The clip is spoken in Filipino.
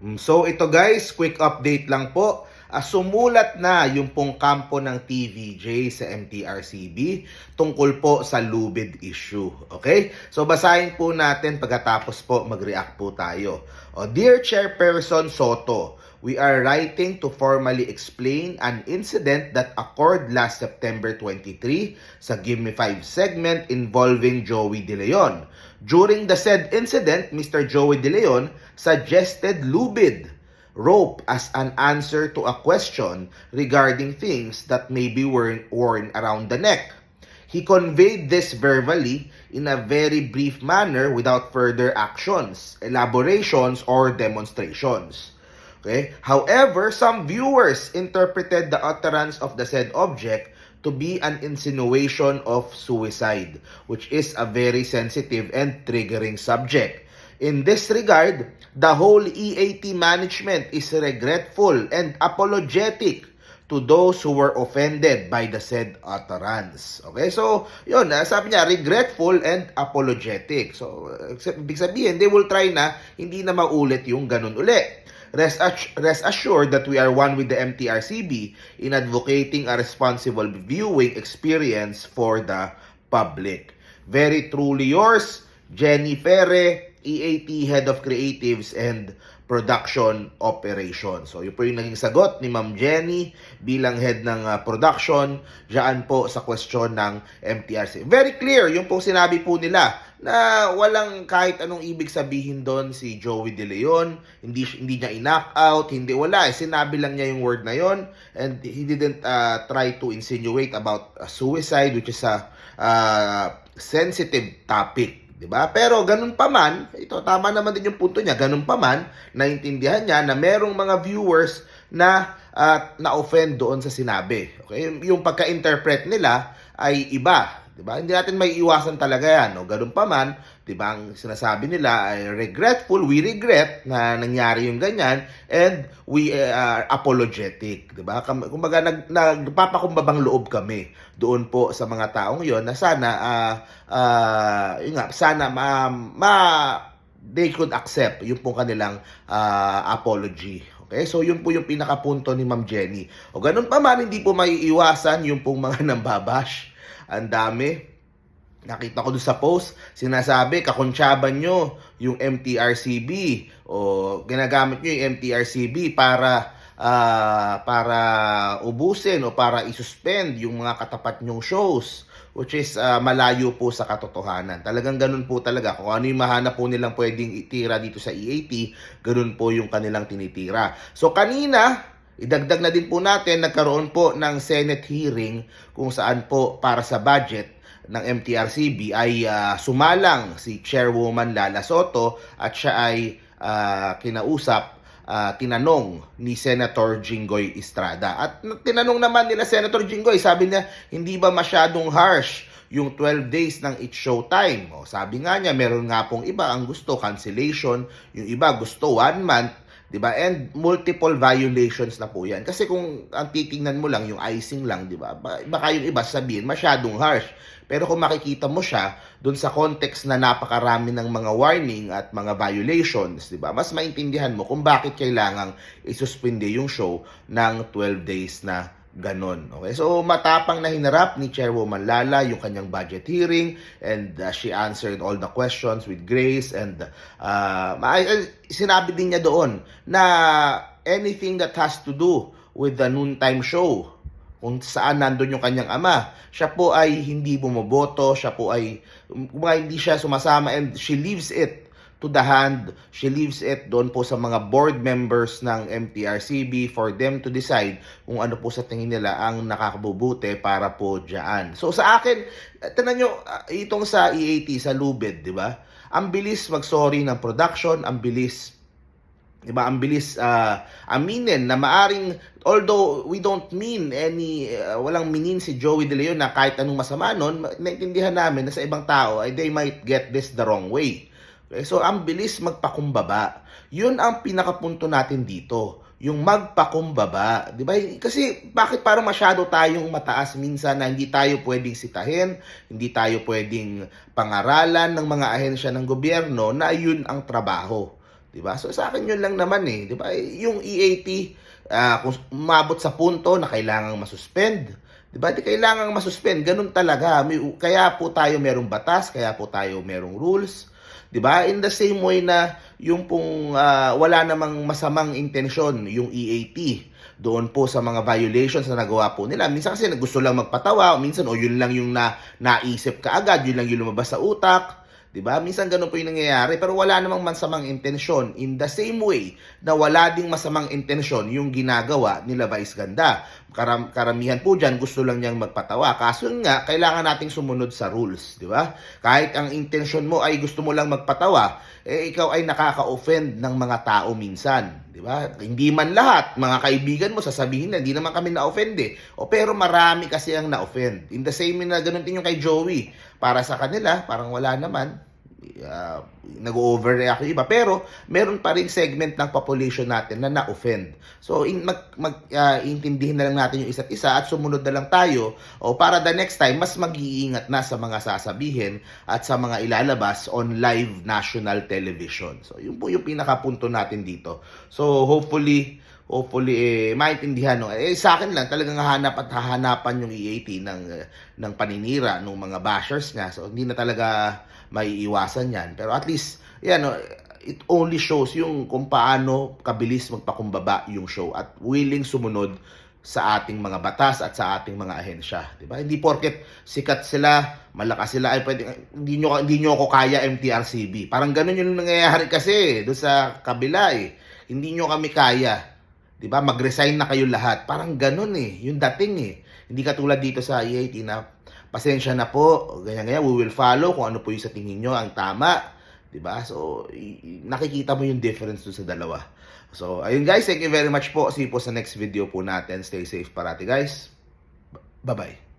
Mm, So ito guys, quick update lang po. Ah, sumulat na yung pong kampo ng TVJ sa MTRCB tungkol po sa lubid issue. Okay? So basahin po natin pagkatapos po mag-react po tayo. O, Dear Chairperson Soto, we are writing to formally explain an incident that occurred last September 23 sa Give Me 5 segment involving Joey De Leon. During the said incident, Mr. Joey De Leon suggested lubid rope as an answer to a question regarding things that may be worn, worn around the neck. He conveyed this verbally in a very brief manner without further actions, elaborations, or demonstrations. Okay? However, some viewers interpreted the utterance of the said object to be an insinuation of suicide, which is a very sensitive and triggering subject. In this regard, the whole EAT management is regretful and apologetic to those who were offended by the said utterance. Okay, so yun, ah, sabi niya, regretful and apologetic. So, uh, ibig sabihin, they will try na hindi na maulit yung ganun uli. Rest, rest assured that we are one with the MTRCB in advocating a responsible viewing experience for the public. Very truly yours, Jenny Ferre, EAT Head of Creatives and Production Operations. So, yun po yung naging sagot ni Ma'am Jenny bilang head ng ah, production dyan po sa question ng MTRC. Very clear, yung po sinabi po nila na walang kahit anong ibig sabihin doon si Joey De Leon, hindi hindi niya i-knock out, hindi wala, eh, sinabi lang niya yung word na yon and he didn't ah, try to insinuate about ah, suicide which is a ah, sensitive topic. 'Di ba? Pero ganun pa man, ito tama naman din yung punto niya, ganun pa man, naintindihan niya na merong mga viewers na ah, na-offend doon sa sinabi. Okay? Yung- pagka-interpret nila ay iba, 'di ba? Hindi natin may iwasan talaga 'yan, no? Ganun pa man, 'di ba? Ang sinasabi nila ay regretful, we regret na nangyari yung ganyan and we eh, are apologetic, 'di ba? Kam- Kumbaga nag nagpapakumbabang loob kami doon po sa mga taong 'yon na sana ah ah, yun nga, sana ma, ma they could accept yung pong kanilang ah, apology. Okay? So, yun po yung pinakapunto ni Ma'am Jenny. O ganun pa man, hindi po maiiwasan yung pong mga nambabash. Ang dami. Nakita ko doon sa post, sinasabi, kakuntsaban nyo yung MTRCB o ginagamit nyo yung MTRCB para ah, para ubusin o para isuspend yung mga katapat nyong shows which is ah, malayo po sa katotohanan. Talagang ganun po talaga. Kung ano yung mahanap po nilang pwedeng itira dito sa EAT, ganun po yung kanilang tinitira. So kanina, idagdag na din po natin, nagkaroon po ng Senate hearing kung saan po para sa budget ng MTRCB ay ah, sumalang si Chairwoman Lala Soto at siya ay ah, kinausap ah, tinanong ni Senator Jinggoy Estrada. At tinanong naman nila Senator Jinggoy, sabi niya, hindi ba masyadong harsh yung 12 days ng It's Showtime? O, sabi nga niya, meron nga pong iba ang gusto cancellation, yung iba gusto one month, 'di ba? And multiple violations na po 'yan. Kasi kung ang titingnan mo lang yung icing lang, 'di ba? Ba- Baka yung iba sabihin masyadong harsh. Pero kung makikita mo siya doon sa context na napakarami ng mga warning at mga violations, 'di ba? Mas maintindihan mo kung bakit kailangang isuspende yung show ng 12 days na ganon. Okay? So, matapang na hinarap ni Chairwoman Lala yung kanyang budget hearing and uh, she answered all the questions with grace and uh, sinabi din niya doon na anything that has to do with the noontime show kung saan nandun yung kanyang ama. Siya po ay hindi bumoboto, siya po ay kumbaga hindi siya sumasama and she leaves it to the hand. She leaves it doon po sa mga board members ng MTRCB for them to decide kung ano po sa tingin nila ang nakakabubuti para po dyan. So sa akin, eh, tingnan nyo, ah, itong sa EAT, sa Lubid, di ba? Ang bilis mag-sorry ng production, ang bilis 'di ba? Ang bilis ah, aminin na maaring although we don't mean any ah, walang minin si Joey De Leon na kahit anong masama noon, naintindihan namin na sa ibang tao ay they might get this the wrong way. Okay, so ang bilis magpakumbaba. 'Yun ang pinakapunto natin dito, yung magpakumbaba, 'di ba? Kasi bakit parang masyado tayong mataas minsan na hindi tayo pwedeng sitahin, hindi tayo pwedeng pangaralan ng mga ahensya ng gobyerno na 'yun ang trabaho. 'Di ba? So sa akin yun lang naman eh, 'di ba? Yung EAT ah, kung umabot sa punto na kailangang masuspend, 'di ba? Di kailangang masuspend, ganun talaga. May, kaya po tayo merong batas, kaya po tayo merong rules. 'Di ba? In the same way na yung pong ah, wala namang masamang intensyon yung EAT doon po sa mga violations na nagawa po nila. Minsan kasi gusto lang magpatawa, minsan o yun lang yung na, naisip ka agad, yun lang yung lumabas sa utak. 'Di ba? Minsan ganun po yung nangyayari pero wala namang masamang intensyon. In the same way na wala ding masamang intensyon yung ginagawa nila Vice Ganda. Karam, karamihan po diyan gusto lang niyang magpatawa. Kaso nga, kailangan nating sumunod sa rules, 'di ba? Kahit ang intensyon mo ay gusto mo lang magpatawa, eh ikaw ay nakaka-offend ng mga tao minsan, 'di ba? Hindi man lahat, mga kaibigan mo sasabihin na hindi naman kami na-offend eh. O pero marami kasi ang na-offend. In the same na ganun din yung kay Joey. Para sa kanila, parang wala naman uh, nag-overreact iba pero meron pa rin segment ng population natin na na-offend. So in, mag, mag uh, intindihin na lang natin yung isa't isa at sumunod na lang tayo o para the next time mas mag-iingat na sa mga sasabihin at sa mga ilalabas on live national television. So yun po yung pinakapunto natin dito. So hopefully hopefully eh, maintindihan no. Eh sa akin lang talagang hahanap at hahanapan yung EAT ng ng paninira ng mga bashers niya. So hindi na talaga maiiwasan 'yan. Pero at least yan no, it only shows yung kung paano kabilis magpakumbaba yung show at willing sumunod sa ating mga batas at sa ating mga ahensya, 'di ba? Hindi porket sikat sila, malakas sila ay pwede hindi nyo hindi nyo ako kaya MTRCB. Parang ganun yung nangyayari kasi doon sa kabila eh. Hindi nyo kami kaya. 'Di ba? Mag-resign na kayo lahat. Parang ganun eh, yung dating eh. Hindi katulad dito sa EAT na pasensya na po, ganyan ganyan, we will follow kung ano po yung sa tingin nyo ang tama, 'di ba? So nakikita mo yung difference dun sa dalawa. So ayun guys, thank you very much po. See you po sa next video po natin. Stay safe parati guys. Bye-bye.